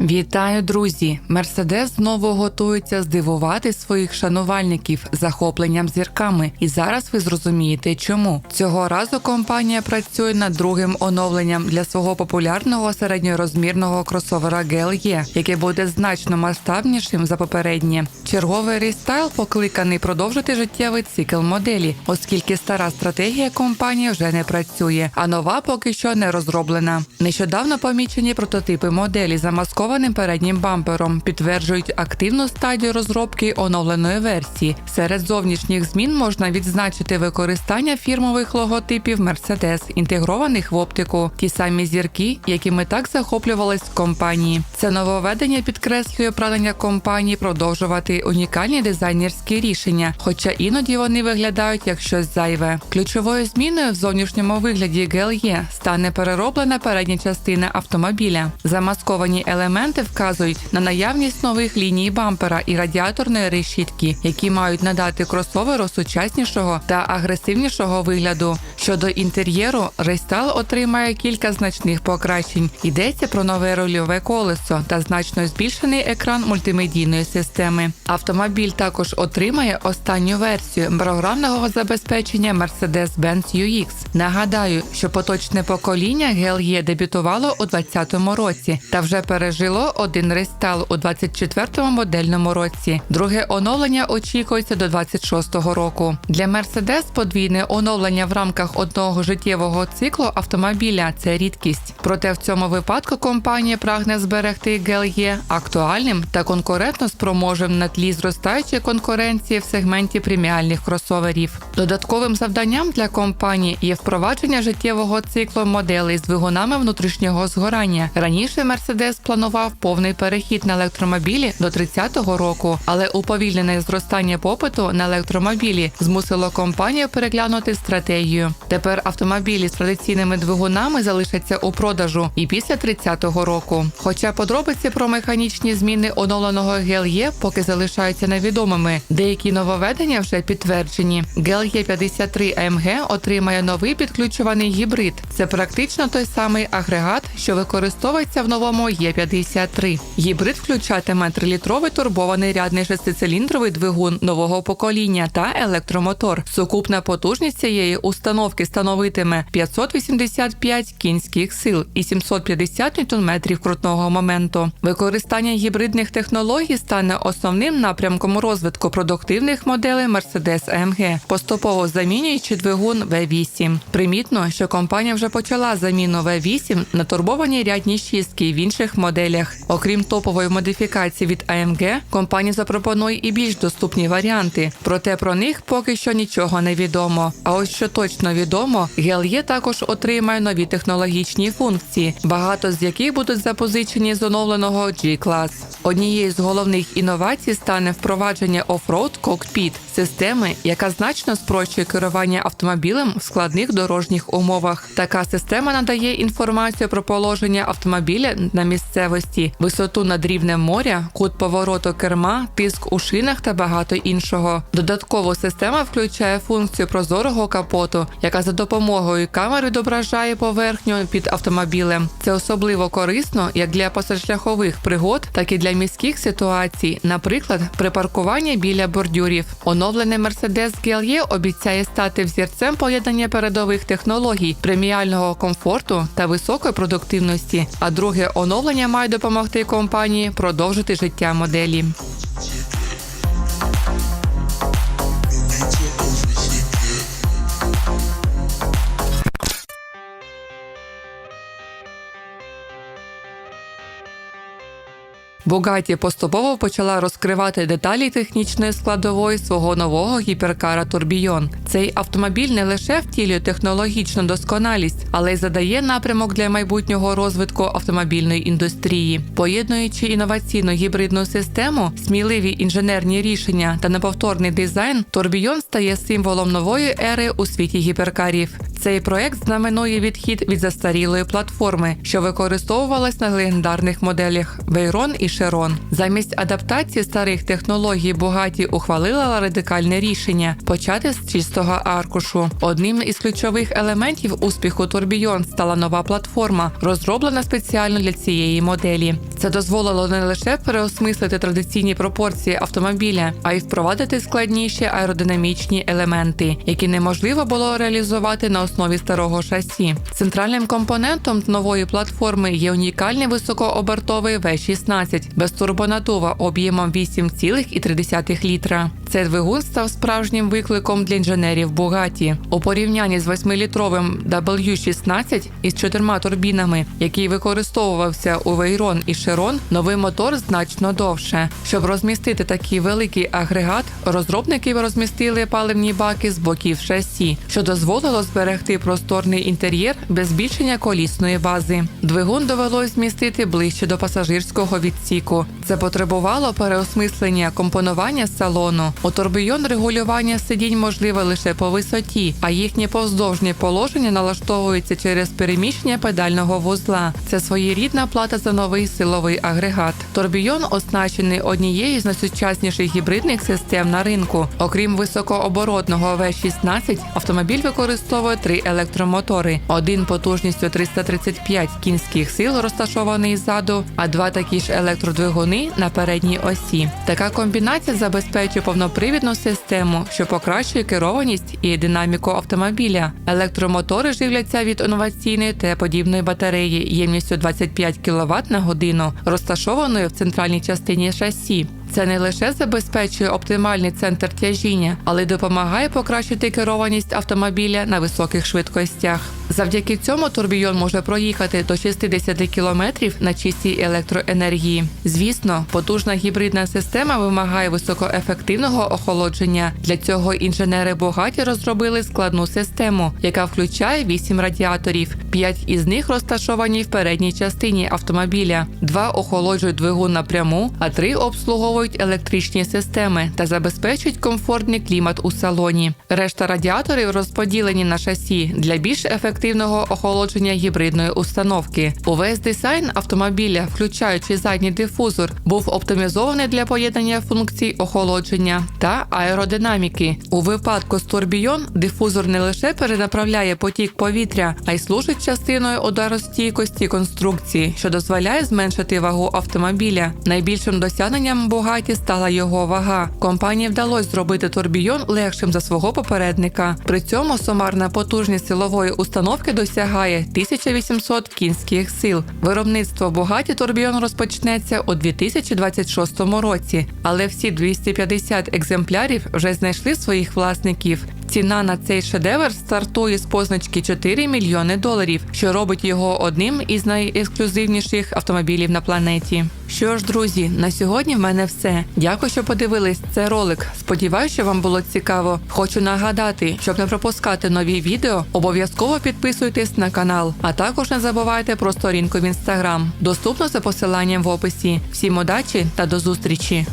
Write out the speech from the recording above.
Вітаю, друзі! Мерседес знову готується здивувати своїх шанувальників захопленням зірками. І зараз ви зрозумієте, чому цього разу компанія працює над другим оновленням для свого популярного середньорозмірного кросовера GLE, яке буде значно масштабнішим за попереднє. Черговий рестайл покликаний продовжити життєвий цикл моделі, оскільки стара стратегія компанії вже не працює, а нова поки що не розроблена. Нещодавно помічені прототипи моделі замаскованим переднім бампером підтверджують активну стадію розробки оновленої версії. Серед зовнішніх змін можна відзначити використання фірмових логотипів Mercedes, інтегрованих в оптику, ті самі зірки, якими так захоплювались в компанії. Це нововведення підкреслює прагнення компанії продовжувати унікальні дизайнерські рішення, хоча іноді вони виглядають як щось зайве. Ключовою зміною в зовнішньому вигляді GLE стане перероблена передня частина автомобіля. Замасковані елементи вказують на наявність нових ліній бампера і радіаторної решітки, які мають надати кросоверу сучаснішого та агресивнішого вигляду. Щодо інтер'єру, рейстайл отримає кілька значних покращень. Йдеться про нове рульове колесо та значно збільшений екран мультимедійної системи. Автомобіль також отримає останню версію програмного забезпечення Mercedes-Benz UX. Нагадаю, що поточне покоління GLE дебютувало у 2020 році та вже пережило один рестайл у 24-му модельному році. Друге оновлення очікується до 26-го року. Для Mercedes подвійне оновлення в рамках одного життєвого циклу автомобіля це рідкість. Проте в цьому випадку компанія прагне зберегти GLE актуальним та конкурентно спроможним на тлі зростаючої конкуренції в сегменті преміальних кросоверів. Додатковим завданням для компанії є впровадження життєвого циклу моделей з двигунами внутрішнього згорання. Раніше Mercedes планував повний перехід на електромобілі до 30-го року, але уповільнене зростання попиту на електромобілі змусило компанію переглянути стратегію. Тепер автомобілі з традиційними двигунами залишаться у продажу і після 30-го року. Хоча подробиці про механічні зміни оновленого GLE поки залишаються невідомими. Деякі нововведення вже підтверджені. GLE 53 AMG отримає новий підключуваний гібрид. Це практично той самий агрегат, що використовується в новому Е53. Гібрид включатиме 3-літровий турбований рядний шестициліндровий двигун нового покоління та електромотор. Сукупна потужність цієї установки становитиме 585 кінських сил і 750 Нм крутного моменту. Використання гібридних технологій стане основним напрямком розвитку продуктивних моделей Mercedes AMG, поступово замінюючи двигун V8. Примітно, що компанія вже почала заміну V8 на турбовані рядні шістки в інших моделях. Окрім топової модифікації від AMG, компанія запропонує і більш доступні варіанти. Проте про них поки що нічого не відомо. А ось що точно відомо, GLE також отримає нові технологічні функції, багато з яких будуть запозичені з оновленого G-Class. Однією з головних інновацій стане впровадження оффроуд кокпіт системи, яка значно спрощує керування автомобілем в складних дорожніх умовах. Така система надає інформацію про положення автомобіля на місцевості, висоту над рівнем моря, кут повороту керма, тиск у шинах та багато іншого. Додатково система включає функцію прозорого капоту, яка за допомогою камери відображає поверхню під автомобілем. Це особливо корисно як для позашляхових пригод, так і для міських ситуацій, наприклад, при паркуванні біля бордюрів. Оновлений Mercedes GLE обіцяє стати взірцем поєднання передових технологій, преміального комфорту та високої продуктивності. А друге оновлення має допомогти компанії продовжити життя моделі. Бугаті поступово почала розкривати деталі технічної складової свого нового гіперкара Турбійон. Цей автомобіль не лише втілює технологічну досконалість, але й задає напрямок для майбутнього розвитку автомобільної індустрії, поєднуючи інноваційну гібридну систему, сміливі інженерні рішення та неповторний дизайн. Турбійон стає символом нової ери у світі гіперкарів. Цей проект знаменує відхід від застарілої платформи, що використовувалась на легендарних моделях Вейрон і Шерон. Замість адаптації старих технологій Бугаті ухвалила радикальне рішення почати з чистого аркушу. Одним із ключових елементів успіху Турбійон стала нова платформа, розроблена спеціально для цієї моделі. Це дозволило не лише переосмислити традиційні пропорції автомобіля, а й впровадити складніші аеродинамічні елементи, які неможливо було реалізувати на основі старого шасі. Центральним компонентом нової платформи є унікальний високообертовий В-16 безтурбонадува об'ємом 8,3 літра. Цей двигун став справжнім викликом для інженерів Бугаті. У порівнянні з 8-літровим W16 із чотирма турбінами, який використовувався у Вейрон і Шерон, новий мотор значно довше. Щоб розмістити такий великий агрегат, розробники розмістили паливні баки з боків шасі, що дозволило зберегти просторний інтер'єр без збільшення колісної бази. Двигун довелось змістити ближче до пасажирського відсіку. Це потребувало переосмислення компонування салону. У турбійон регулювання сидінь можливе лише по висоті, а їхнє повздовжнє положення налаштовується через переміщення педального вузла. Це своєрідна плата за новий силовий агрегат. Турбійон оснащений однією з найсучасніших гібридних систем на ринку. Окрім високооборотного В-16, автомобіль використовує три електромотори: один потужністю 335 кінських сил, розташований ззаду, а два такі ж електродвигуни на передній осі. Така комбінація забезпечує повнопривідну систему, що покращує керованість і динаміку автомобіля. Електромотори живляться від інноваційної Т-подібної батареї ємністю 25 кВт на годину, розташованої в центральній частині шасі. Це не лише забезпечує оптимальний центр тяжіння, але й допомагає покращити керованість автомобіля на високих швидкостях. Завдяки цьому турбійон може проїхати до 60 км на чистій електроенергії. Звісно, потужна гібридна система вимагає високоефективного охолодження. Для цього інженери богаті розробили складну систему, яка включає 8 радіаторів. П'ять із них розташовані в передній частині автомобіля. Два охолоджують двигун напряму, а три обслуговують електричні системи та забезпечують комфортний клімат у салоні. Решта радіаторів розподілені на шасі для більш ефективного охолодження гібридної установки. Увесь дизайн автомобіля, включаючи задній дифузор, був оптимізований для поєднання функцій охолодження та аеродинаміки. У випадку з турбійон дифузор не лише перенаправляє потік повітря, а й служить частиною ударостійкості конструкції, що дозволяє зменшити вагу автомобіля. Найбільшим досягненням Бугаті стала його вага. Компанії вдалося зробити турбійон легшим за свого попередника. При цьому сумарна потужність силової установки досягає 1800 кінських сил. Виробництво богаті турбіон розпочнеться у 2026 році, але всі 250 екземплярів вже знайшли своїх власників. Ціна на цей шедевр стартує з позначки 4 мільйони доларів, що робить його одним із найексклюзивніших автомобілів на планеті. Що ж, друзі, на сьогодні в мене все. Дякую, що подивились цей ролик. Сподіваюся, що вам було цікаво. Хочу нагадати, щоб не пропускати нові відео, обов'язково підписуйтесь на канал, а також не забувайте про сторінку в інстаграм. Доступно за посиланням в описі. Всім удачі та до зустрічі!